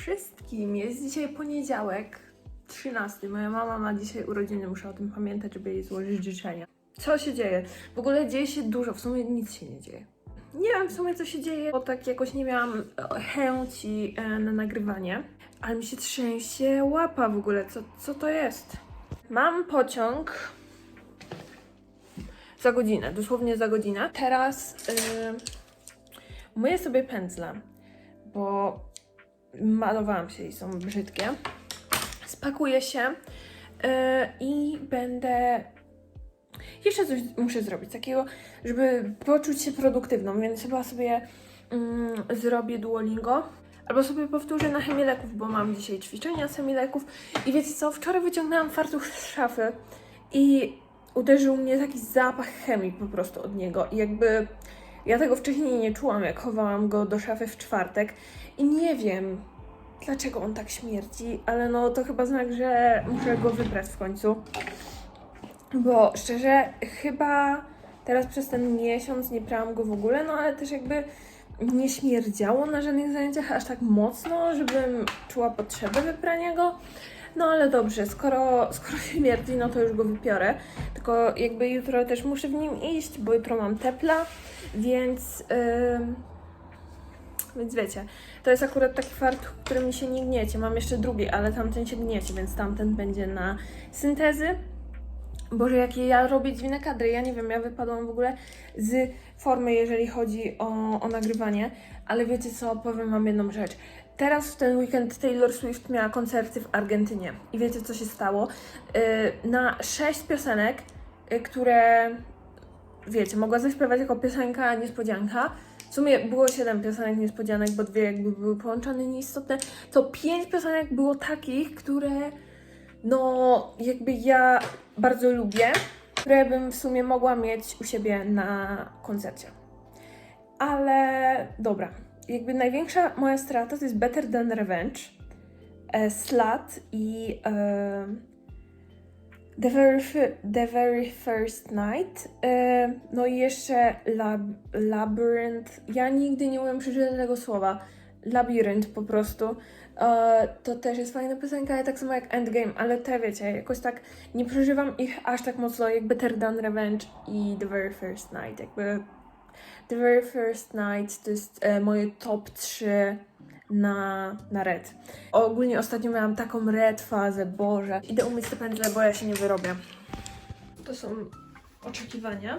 wszystkim! Jest dzisiaj poniedziałek, 13. Moja mama ma dzisiaj urodziny, muszę o tym pamiętać, żeby jej złożyć życzenia. Co się dzieje? W ogóle dzieje się dużo, w sumie nic się nie dzieje. Nie wiem w sumie co się dzieje, bo tak jakoś nie miałam e, chęci e, na nagrywanie, ale mi się trzęsie łapa w ogóle, co, co to jest? Mam pociąg za godzinę, dosłownie za godzinę. Teraz yy, myję sobie pędzle, bo malowałam się i są brzydkie. Spakuję się yy, i będę. Jeszcze coś muszę zrobić takiego, żeby poczuć się produktywną, więc chyba sobie mm, zrobię Duolingo. Albo sobie powtórzę na chemię leków, bo mam dzisiaj ćwiczenia z chemii leków. I wiecie co? Wczoraj wyciągnęłam fartuch z szafy i uderzył mnie taki zapach chemii po prostu od niego. I jakby ja tego wcześniej nie czułam, jak chowałam go do szafy w czwartek. I nie wiem, dlaczego on tak śmierdzi, ale no to chyba znak, że muszę go wybrać w końcu. Bo szczerze, chyba teraz przez ten miesiąc nie prałam go w ogóle, no ale też jakby nie śmierdziało na żadnych zajęciach aż tak mocno, żebym czuła potrzebę wyprania go. No ale dobrze, skoro, skoro śmierdzi, no to już go wypiorę. Tylko jakby jutro też muszę w nim iść, bo jutro mam tepla, więc... ym, więc wiecie, to jest akurat taki fartuch, który mi się nie gniecie. Mam jeszcze drugi, ale tamten się gniecie, więc tamten będzie na syntezy. Boże, jakie ja robię dziwne kadry. Ja nie wiem, ja wypadłam w ogóle z formy, jeżeli chodzi o, o nagrywanie. Ale wiecie co, powiem Wam jedną rzecz. Teraz w ten weekend Taylor Swift miała koncerty w Argentynie. I wiecie, co się stało? Yy, na sześć piosenek, yy, które, wiecie, mogła zaśpiewać jako piosenka niespodzianka. W sumie było siedem piosenek niespodzianek, bo dwie jakby były połączone nieistotne. To pięć piosenek było takich, które no jakby ja bardzo lubię, które bym w sumie mogła mieć u siebie na koncercie. Ale dobra, jakby największa moja strata to jest Better Than Revenge, e, i e, The, very, The Very First Night, e, no i jeszcze lab, Labyrinth. Ja nigdy nie umiem przeczytać tego słowa. Labirynt po prostu. E, to też jest fajna piosenka, tak samo jak Endgame, ale te wiecie, jakoś tak nie przeżywam ich aż tak mocno jak Better Than Revenge i The Very First Night. Jakby The Very First Night to jest e, moje top 3 na, na red. Ogólnie ostatnio miałam taką red fazę, Boże. Idę umyć te pędzle, bo ja się nie wyrobię. To są oczekiwania,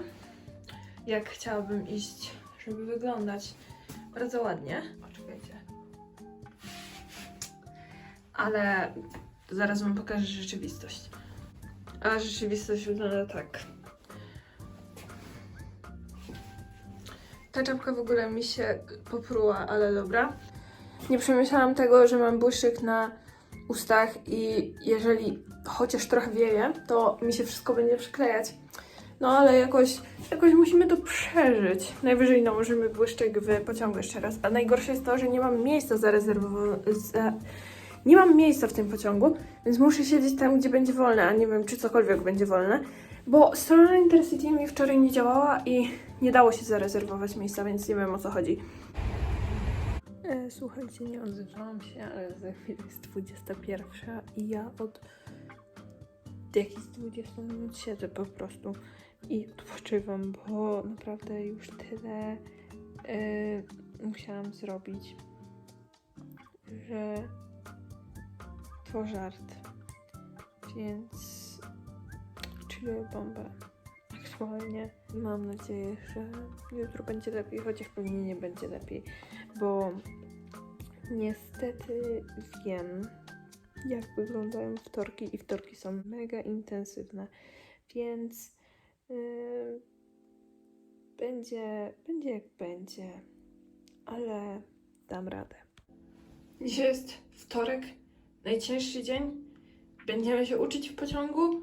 jak chciałabym iść, żeby wyglądać bardzo ładnie. Poczekajcie. Ale zaraz Wam pokażę rzeczywistość. A rzeczywistość wygląda tak. Ta czapka w ogóle mi się popruła, ale dobra. Nie przemyślałam tego, że mam błyszczyk na ustach i jeżeli chociaż trochę wieje, to mi się wszystko będzie przyklejać. No ale jakoś, jakoś musimy to przeżyć. Najwyżej nałożymy błyszczyk w pociągu jeszcze raz. A najgorsze jest to, że nie mam miejsca zarezerwowanego. Za... Nie mam miejsca w tym pociągu, więc muszę siedzieć tam, gdzie będzie wolne, a nie wiem, czy cokolwiek będzie wolne. Bo strona Intercity mi wczoraj nie działała i nie dało się zarezerwować miejsca, więc nie wiem o co chodzi. E, słuchajcie, nie odzywałam się, ale za chwilę jest 21 i ja od jakichś 20 minut siedzę po prostu i odpoczywam, bo naprawdę już tyle e, musiałam zrobić, że to żart. Więc czuję bombę. Aktualnie mam nadzieję, że jutro będzie lepiej, chociaż pewnie nie będzie lepiej, bo niestety wiem, jak wyglądają wtorki i wtorki są mega intensywne, więc yy, będzie, będzie jak będzie, ale dam radę. Dzisiaj jest wtorek, najcięższy dzień. Będziemy się uczyć w pociągu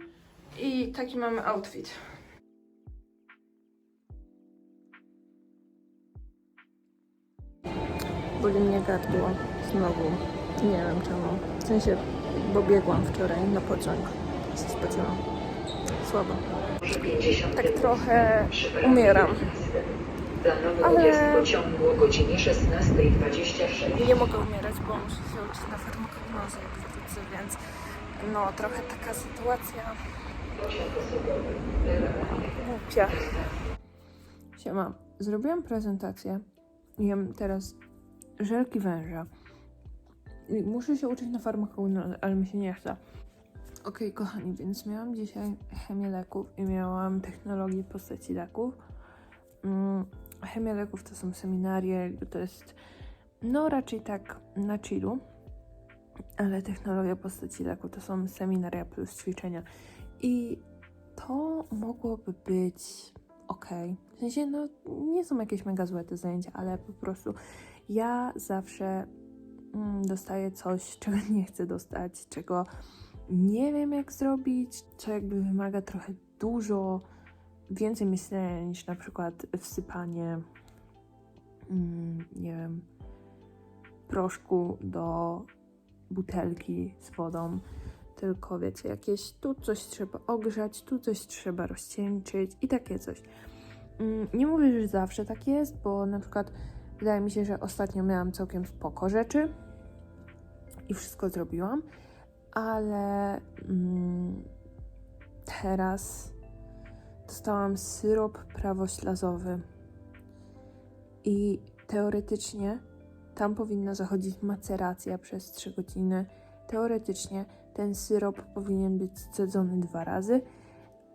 i taki mamy outfit. Boli mnie gardło znowu. Nie wiem czemu. W sensie, bo biegłam wczoraj na pociąg. Spociłam. Słabo. Tak trochę umieram. Ale- pociągu o godzinie 16.26. Nie mogę umierać, bo muszę się uczyć na wrócę, więc no trochę taka sytuacja głupia. Siema, zrobiłam prezentację. Jem teraz żelki węża. Muszę się uczyć na farmakognozę, ale mi się nie chce. Okej, kochani, więc miałam dzisiaj chemię leków i miałam technologię postaci leków. Mm, chemia leków to są seminarie, to jest no raczej tak na chillu, ale technologia postaci leku to są seminaria plus ćwiczenia. I to mogłoby być ok. W sensie, no nie są jakieś mega złe te zajęcia, ale po prostu ja zawsze mm, dostaję coś, czego nie chcę dostać, czego nie wiem jak zrobić, co jakby wymaga trochę dużo więcej myślenia niż na przykład wsypanie, mm, nie wiem, proszku do butelki z wodą tylko wiecie, jakieś tu coś trzeba ogrzać, tu coś trzeba rozcieńczyć i takie coś. Mm, Nie mówię, że zawsze tak jest, bo na przykład wydaje mi się, że ostatnio miałam całkiem spoko rzeczy i wszystko zrobiłam, ale mm, teraz dostałam syrop prawoślazowy i teoretycznie tam powinna zachodzić maceracja przez 3 godziny. Teoretycznie ten syrop powinien być scedzony dwa razy,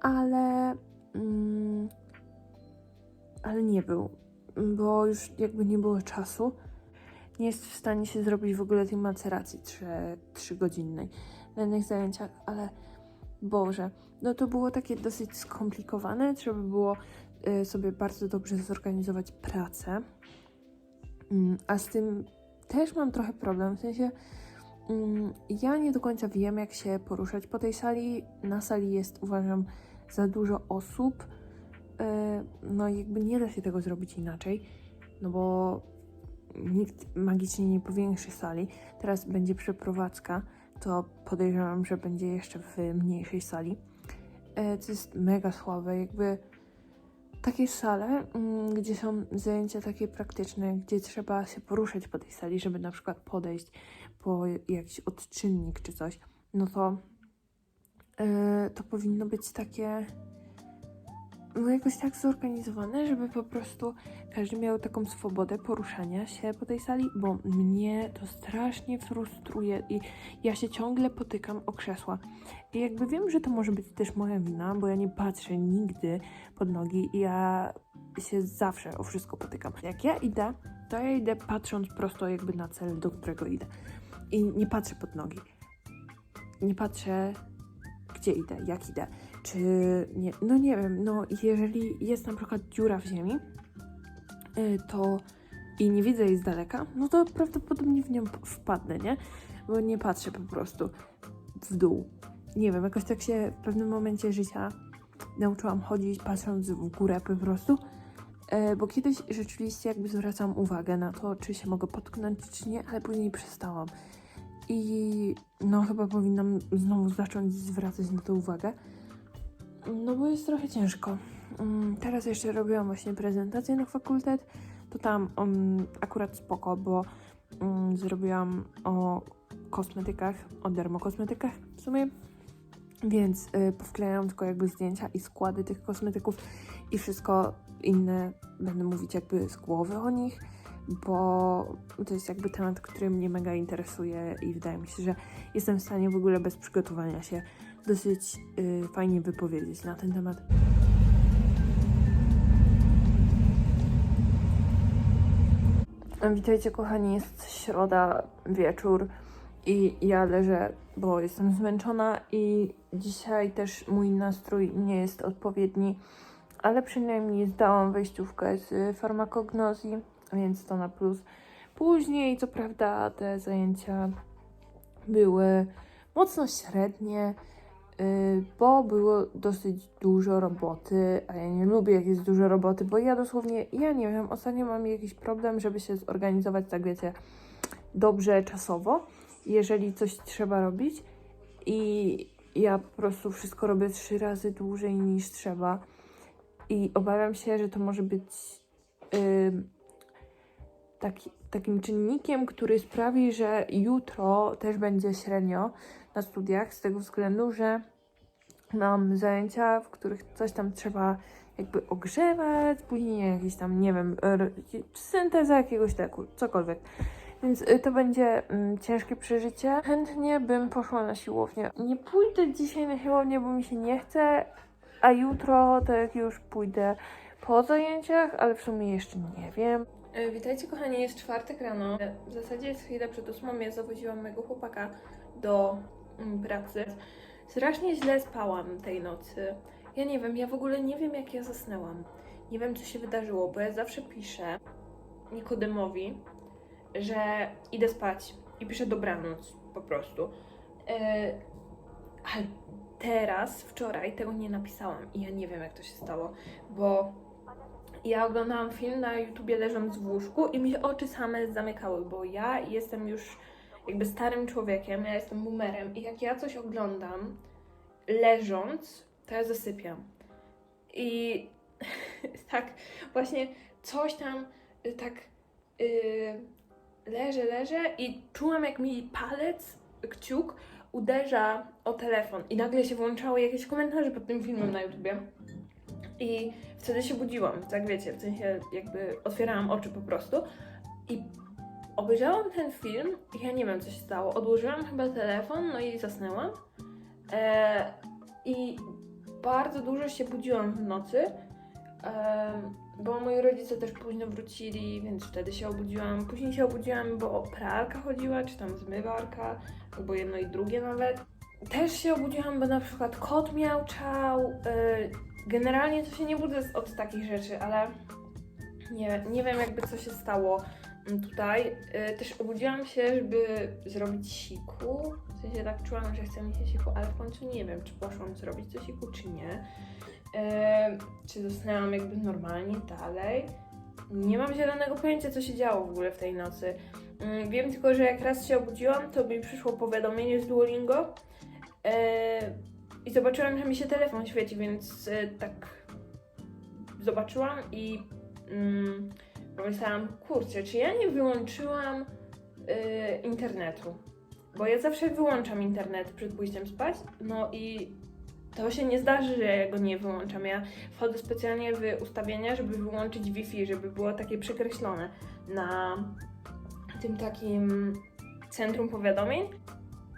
ale, mm, ale nie był, bo już jakby nie było czasu. Nie jest w stanie się zrobić w ogóle tej maceracji 3, godzinnej na innych zajęciach, ale Boże, no to było takie dosyć skomplikowane. Trzeba było y, sobie bardzo dobrze zorganizować pracę. Mm, A z tym też mam trochę problem, w sensie mm, ja nie do końca wiem, jak się poruszać po tej sali. Na sali jest, uważam, za dużo osób. E, No jakby nie da się tego zrobić inaczej, no bo nikt magicznie nie powiększy sali. Teraz będzie przeprowadzka, to podejrzewam, że będzie jeszcze w mniejszej sali. E, Co jest mega słabe, jakby takie sale, mm, gdzie są zajęcia takie praktyczne, gdzie trzeba się poruszać po tej sali, żeby na przykład podejść po jakiś odczynnik czy coś, no to e, to powinno być takie no jakoś tak zorganizowane, żeby po prostu każdy miał taką swobodę poruszania się po tej sali, bo mnie to strasznie frustruje i ja się ciągle potykam o krzesła. I jakby wiem, że to może być też moja wina, bo ja nie patrzę nigdy pod nogi i ja się zawsze o wszystko potykam. Jak ja idę, to ja idę patrząc prosto jakby na cel, do którego idę. I nie patrzę pod nogi. Nie patrzę, gdzie idę, jak idę. Czy nie, no nie wiem, no jeżeli jest na przykład dziura w ziemi, y, to i nie widzę jej z daleka, no to prawdopodobnie w nią wpadnę, nie? Bo nie patrzę po prostu w dół. Nie wiem, jakoś tak się w pewnym momencie życia nauczyłam chodzić patrząc w górę po prostu. E, bo kiedyś rzeczywiście jakby zwracam uwagę na to, czy się mogę potknąć, czy nie, ale później przestałam. I no chyba powinnam znowu zacząć zwracać na to uwagę. No bo jest trochę ciężko. Mm, Teraz jeszcze robiłam właśnie prezentację na fakultet. To tam um, akurat spoko, bo um, zrobiłam o kosmetykach, o dermokosmetykach w sumie. Więc y, powklejałam tylko jakby zdjęcia i składy tych kosmetyków i wszystko inne będę mówić jakby z głowy o nich, bo to jest jakby temat, który mnie mega interesuje i wydaje mi się, że jestem w stanie w ogóle bez przygotowania się dosyć y, fajnie wypowiedzieć na ten temat. Witajcie kochani, jest środa, wieczór i ja leżę, bo jestem zmęczona i dzisiaj też mój nastrój nie jest odpowiedni, ale przynajmniej zdałam wejściówkę z farmakognozji, więc to na plus. Później, co prawda, te zajęcia były mocno średnie, bo było dosyć dużo roboty, a ja nie lubię jak jest dużo roboty, bo ja dosłownie, ja nie wiem, ostatnio mam jakiś problem, żeby się zorganizować, tak wiecie, dobrze czasowo, jeżeli coś trzeba robić i ja po prostu wszystko robię trzy razy dłużej niż trzeba. I obawiam się, że to może być ym, taki, takim czynnikiem, który sprawi, że jutro też będzie średnio na studiach, z tego względu, że mam zajęcia, w których coś tam trzeba jakby ogrzewać, później jakieś tam, nie wiem, synteza jakiegoś leku, cokolwiek. Więc y, to będzie mm, ciężkie przeżycie. Chętnie bym poszła na siłownię. Nie pójdę dzisiaj na siłownię, bo mi się nie chce, a jutro tak już pójdę po zajęciach, ale w sumie jeszcze nie wiem. E, Witajcie kochani, jest czwartek rano. W zasadzie jest chwilę przed ósmą, ja zawoziłam mojego chłopaka do pracy. Strasznie źle spałam tej nocy. Ja nie wiem, ja w ogóle nie wiem jak ja zasnęłam. Nie wiem co się wydarzyło, bo ja zawsze piszę Nikodemowi, że idę spać i piszę dobranoc po prostu. E, ale teraz, wczoraj tego nie napisałam i ja nie wiem jak to się stało, bo ja oglądałam film na YouTubie leżąc w łóżku i mi się oczy same zamykały, bo ja jestem już jakby starym człowiekiem, ja jestem boomerem i jak ja coś oglądam leżąc, to ja zasypiam. I tak właśnie coś tam y, tak yy, leżę, leżę i czułam jak mi palec, kciuk uderza o telefon i nagle się włączały jakieś komentarze pod tym filmem na YouTubie. I wtedy się budziłam, tak wiecie, w sensie jakby otwierałam oczy po prostu i obejrzałam ten film ja nie wiem co się stało. Odłożyłam chyba telefon, no i zasnęłam. E, I bardzo dużo się budziłam w nocy, bo moi rodzice też późno wrócili, więc wtedy się obudziłam. Później się obudziłam, bo pralka chodziła, czy tam zmywarka, albo jedno i drugie nawet. Też się obudziłam, bo na przykład kot miauczał. e, Generalnie to się nie budzę od takich rzeczy, ale nie, nie wiem jakby co się stało tutaj. Y, Też obudziłam się, żeby zrobić siku. W sensie tak czułam, że chce mi się siku, ale w końcu nie wiem, czy poszłam zrobić to siku, czy nie. E, Czy zasnęłam jakby normalnie dalej. Nie mam zielonego pojęcia, co się działo w ogóle w tej nocy. Mm, Wiem tylko, że jak raz się obudziłam, to mi przyszło powiadomienie z Duolingo. E, i zobaczyłam, że mi się telefon świeci, więc tak zobaczyłam i mm, pomyślałam, kurczę, czy ja nie wyłączyłam e, internetu? Bo ja zawsze wyłączam internet przed pójściem spać, no i to się nie zdarzy, że ja go nie wyłączam. Ja wchodzę specjalnie w ustawienia, żeby wyłączyć Wi-Fi, żeby było takie przekreślone na tym takim centrum powiadomień.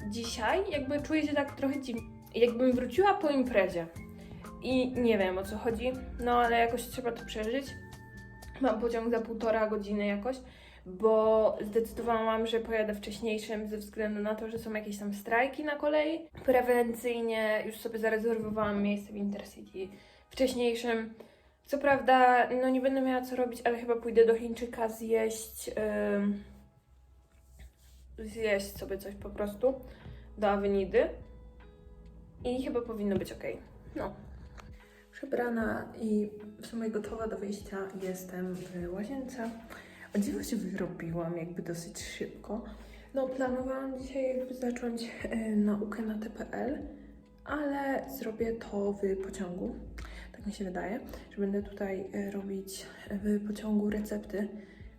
Dzisiaj jakby czuję się tak trochę dziwnie jakbym wróciła po imprezie i nie wiem o co chodzi, no ale jakoś trzeba to przeżyć. Mam pociąg za półtora godziny jakoś, bo zdecydowałam, że pojadę wcześniejszym ze względu na to, że są jakieś tam strajki na kolei. Prewencyjnie już sobie zarezerwowałam miejsce w Intercity wcześniejszym. Co prawda, no nie będę miała co robić, ale chyba pójdę do Chińczyka zjeść. ym, zjeść sobie coś po prostu do Avenidy. I chyba powinno być ok. No. Przebrana i w sumie gotowa do wyjścia jestem w łazience. O dziwo się wyrobiłam jakby dosyć szybko. No planowałam dzisiaj jakby zacząć e, naukę na TPL, ale zrobię to w pociągu. Tak mi się wydaje, że będę tutaj e, robić w pociągu recepty,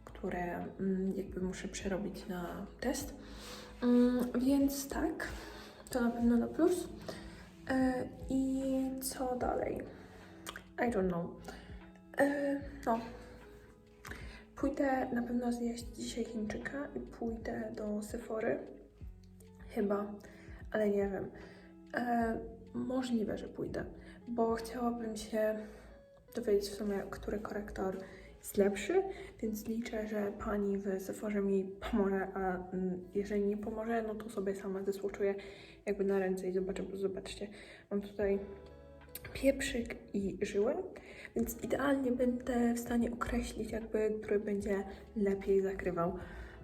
które mm, jakby muszę przerobić na test. Mm, więc tak, to na pewno na plus. E, I co dalej? I don't know. E, no. Pójdę na pewno zjeść dzisiaj Chińczyka i pójdę do Sephory. Chyba, ale nie wiem. E, możliwe, że pójdę, bo chciałabym się dowiedzieć w sumie, który korektor jest lepszy, więc liczę, że pani w Sephorze mi pomoże, a mm, jeżeli nie pomoże, no to sobie sama zesłuczuję jakby na ręce i zobaczę, zobaczcie, mam tutaj pieprzyk i żyłę, więc idealnie będę w stanie określić jakby, który będzie lepiej zakrywał.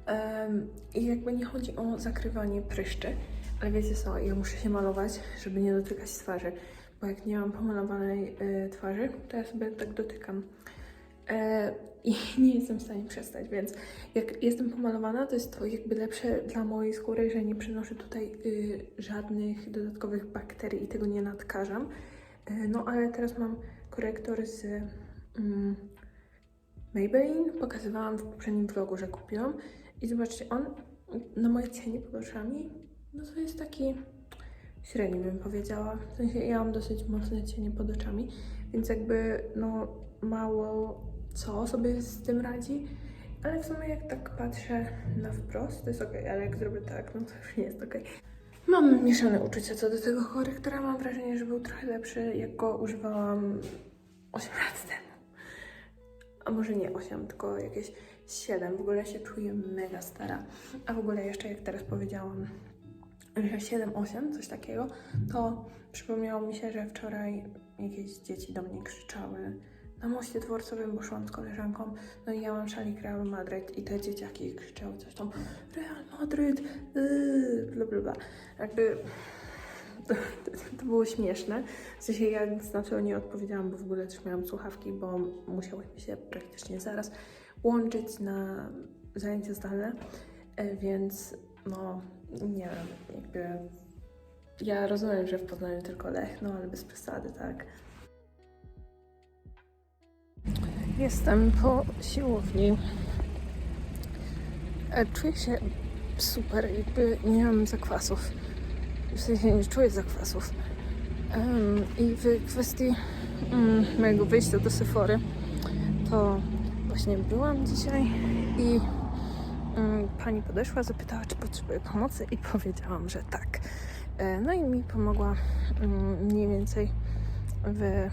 Em, I jakby nie chodzi o zakrywanie pryszczy, ale wiecie co, ja muszę się malować, żeby nie dotykać twarzy, bo jak nie mam pomalowanej y, twarzy, to ja sobie tak dotykam. E, I nie jestem w stanie przestać, więc jak jestem pomalowana, to jest to jakby lepsze dla mojej skóry, że nie przynoszę tutaj y, żadnych dodatkowych bakterii i tego nie nadkażam. E, no ale teraz mam korektor z mm, Maybelline. Pokazywałam w poprzednim vlogu, że kupiłam. I zobaczcie, on na moje cienie pod oczami, no to jest taki średni bym powiedziała. W sensie ja mam dosyć mocne cienie pod oczami, więc jakby no mało co sobie z tym radzi. Ale w sumie jak tak patrzę na wprost, to jest ok, ale jak zrobię tak, no to już nie jest ok. Mam mieszane uczucia co do tego korektora. Mam wrażenie, że był trochę lepszy, jak go używałam 8 lat temu. A może nie 8, tylko jakieś 7. W ogóle się czuję mega stara. A w ogóle jeszcze jak teraz powiedziałam, że 7-8, coś takiego, to przypomniało mi się, że wczoraj jakieś dzieci do mnie krzyczały na moście dworcowym, bo szłam z koleżanką, no i ja mam szalik Real Madryt i te dzieciaki krzyczały coś tam Real Madryt, yy, bla bla bla. Jakby to, to, było śmieszne. W sensie ja nic na to nie odpowiedziałam, bo w ogóle też miałam słuchawki, bo musiałyśmy się praktycznie zaraz łączyć na zajęcia zdalne, e, więc no nie wiem, jakby ja rozumiem, że w Poznaniu tylko Lech, no ale bez przesady, tak. Jestem po siłowni. E, Czuję się super, jakby nie mam zakwasów. W sensie nie czuję zakwasów. I w kwestii mm, mojego wyjścia do Sephory, to właśnie byłam dzisiaj i mm, pani podeszła, zapytała, czy potrzebuję pomocy i powiedziałam, że tak. E, No i mi pomogła mm, mniej więcej w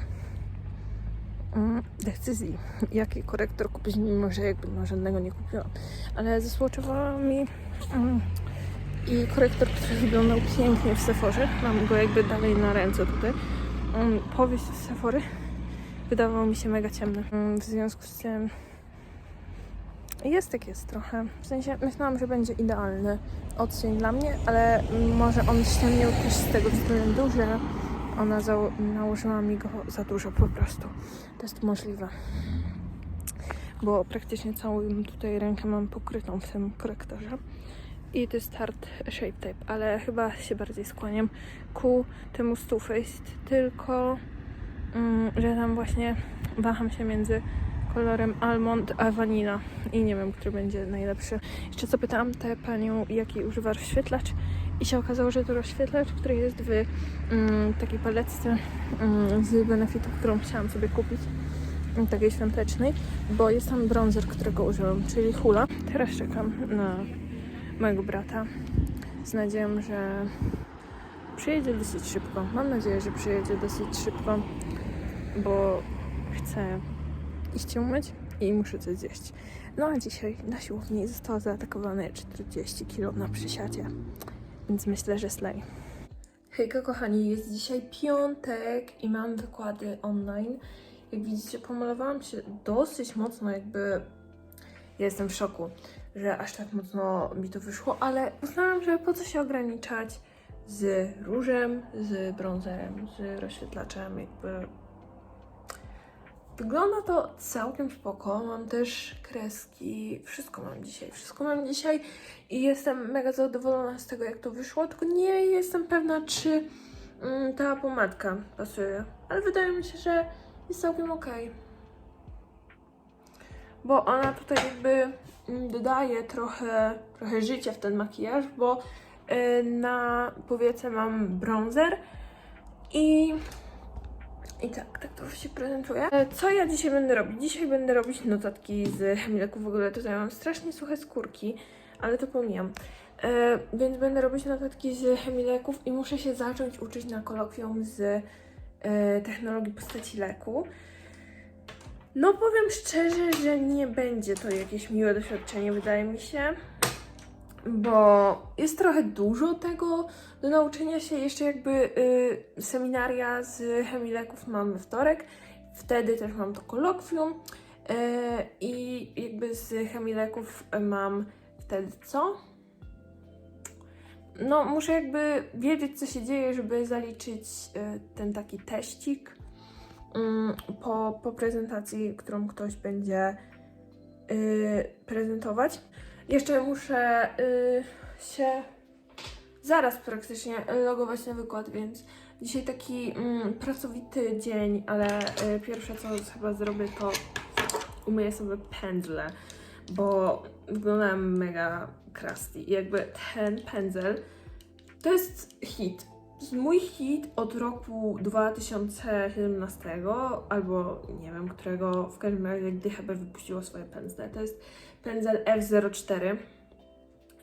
decyzji, jaki korektor kupić, mimo że jakby no, żadnego nie kupiłam. Ale zasłodczowała mi mm, i korektor, który wyglądał pięknie w Sephorze. Mam go jakby dalej na ręce tutaj. Um, powieść z Sephory wydawał mi się mega ciemny. Mm, w związku z tym jest jak jest trochę. W sensie myślałam, że będzie idealny odcień dla mnie, ale może on ściemniał też z tego względu, że ona nałożyła mi go za dużo po prostu. To jest możliwe. Bo praktycznie całą tutaj rękę mam pokrytą w tym korektorze. I to jest Tarte Shape Tape, ale chyba się bardziej skłaniam ku temu Too Faced, tylko mm, że tam właśnie waham się między kolorem almond a vanilla i nie wiem, który będzie najlepszy. Jeszcze co pytałam tę panią, jaki używa rozświetlacz i się okazało, że to rozświetlacz, który jest w mm, takiej paletce mm, z benefitów, którą chciałam sobie kupić, mm, takiej świątecznej, bo jest tam bronzer, którego użyłam, czyli Hula. Teraz czekam na mojego brata z nadzieją, że przyjedzie dosyć szybko. Mam nadzieję, że przyjedzie dosyć szybko, bo chcę iść się umyć i muszę coś zjeść. No a dzisiaj na siłowni została zaatakowane 40 kg na przysiadzie, więc myślę, że slay. Hejka kochani, jest dzisiaj piątek i mam wykłady online. Jak widzicie, pomalowałam się dosyć mocno, jakby ja jestem w szoku, że aż tak mocno mi to wyszło, ale uznałam, że po co się ograniczać z różem, z bronzerem, z rozświetlaczem, jakby Wygląda to całkiem spoko. Mam też kreski. Wszystko mam dzisiaj. Wszystko mam dzisiaj i jestem mega zadowolona z tego, jak to wyszło. Tylko nie jestem pewna, czy mm, ta pomadka pasuje. Ale wydaje mi się, że jest całkiem ok. Bo ona tutaj jakby mm, dodaje trochę, trochę życia w ten makijaż, bo y, na powiece mam bronzer i i tak, tak to się prezentuje. E, Co ja dzisiaj będę robić? Dzisiaj będę robić notatki z Hemileku. W ogóle tutaj mam strasznie suche skórki, ale to pomijam. E, więc będę robić notatki z Hemileków i muszę się zacząć uczyć na kolokwium z e, technologii postaci leku. No powiem szczerze, że nie będzie to jakieś miłe doświadczenie, wydaje mi się bo jest trochę dużo tego do nauczenia się. Jeszcze jakby y, seminaria z chemileków mam we wtorek, wtedy też mam to kolokwium y, i jakby z chemileków mam wtedy co? No, muszę jakby wiedzieć, co się dzieje, żeby zaliczyć y, ten taki teścik mm, po, po prezentacji, którą ktoś będzie y, prezentować. Jeszcze muszę y, się zaraz praktycznie logować na wykład, więc dzisiaj taki mm, pracowity dzień, ale y, pierwsze co chyba zrobię to umyję sobie pędzle, bo wyglądam mega crusty. I jakby ten pędzel to jest hit. Mój hit od roku 2017 albo nie wiem którego, w każdym razie gdy chyba wypuściło swoje pędzle. To jest pędzel F04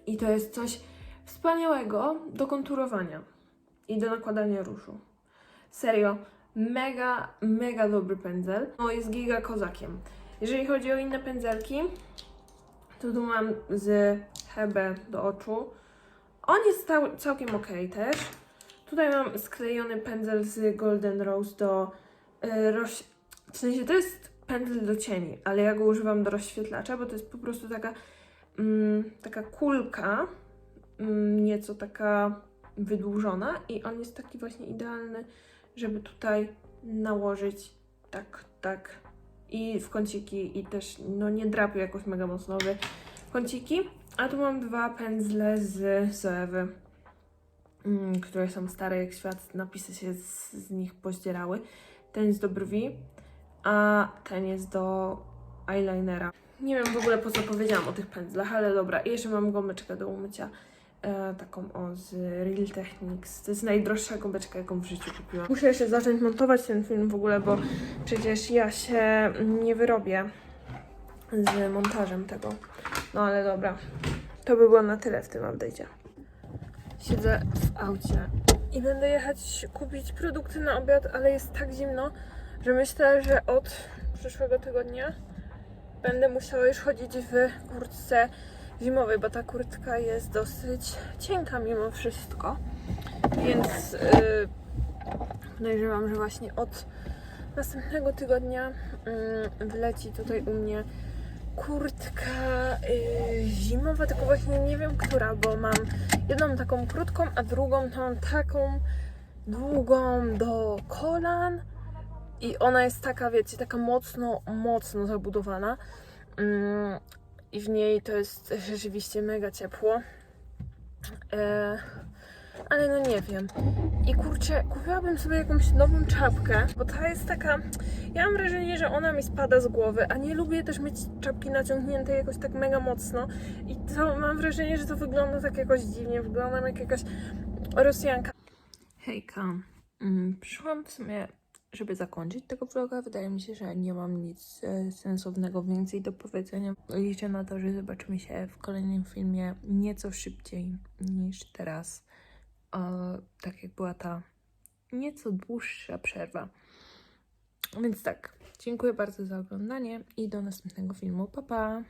i to jest coś wspaniałego do konturowania i do nakładania różu. Serio, mega, mega dobry pędzel. No jest giga kozakiem. Jeżeli chodzi o inne pędzelki, to tu mam z Hebe do oczu. On jest cał, całkiem ok też. Tutaj mam sklejony pędzel z Golden Rose do y, roz... W sensie to jest pędzel do cieni, ale ja go używam do rozświetlacza, bo to jest po prostu taka, mm, taka kulka, mm, nieco taka wydłużona i on jest taki właśnie idealny, żeby tutaj nałożyć tak, tak i w kąciki i też no nie drapię jakoś mega mocno w kąciki. A tu mam dwa pędzle z Zoewy, mm, które są stare jak świat, napisy się z, z nich pozdzierały. Ten jest do brwi, a ten jest do eyelinera. Nie wiem w ogóle po co powiedziałam o tych pędzlach, ale dobra. I jeszcze mam gąbeczkę do umycia. E, taką o z Real Techniques. To jest najdroższa gąbeczka, jaką w życiu kupiłam. Muszę jeszcze zacząć montować ten film w ogóle, bo przecież ja się nie wyrobię z montażem tego. No ale dobra. To by było na tyle w tym update'cie. Siedzę w aucie i będę jechać kupić produkty na obiad, ale jest tak zimno, że myślę, że od przyszłego tygodnia będę musiała już chodzić w kurtce zimowej, bo ta kurtka jest dosyć cienka mimo wszystko. Więc yy, podejrzewam, że właśnie od następnego tygodnia yy, wleci tutaj u mnie kurtka yy, zimowa, tylko właśnie nie wiem która, bo mam jedną taką krótką, a drugą mam taką długą do kolan i ona jest taka, wiecie, taka mocno, mocno zabudowana. Mm, I w niej to jest rzeczywiście mega ciepło. E, ale no nie wiem. I kurczę, kupiłabym sobie jakąś nową czapkę, bo ta jest taka. Ja mam wrażenie, że ona mi spada z głowy, a nie lubię też mieć czapki naciągnięte jakoś tak mega mocno. I to mam wrażenie, że to wygląda tak jakoś dziwnie. Wyglądam jak jakaś Rosjanka. Hejka. Mm, przyszłam w sumie, żeby zakończyć tego vloga. Wydaje mi się, że nie mam nic e, sensownego więcej do powiedzenia. Liczę na to, że zobaczymy się w kolejnym filmie nieco szybciej niż teraz. Tak jak była ta nieco dłuższa przerwa. Więc tak, dziękuję bardzo za oglądanie i do następnego filmu. Pa, pa!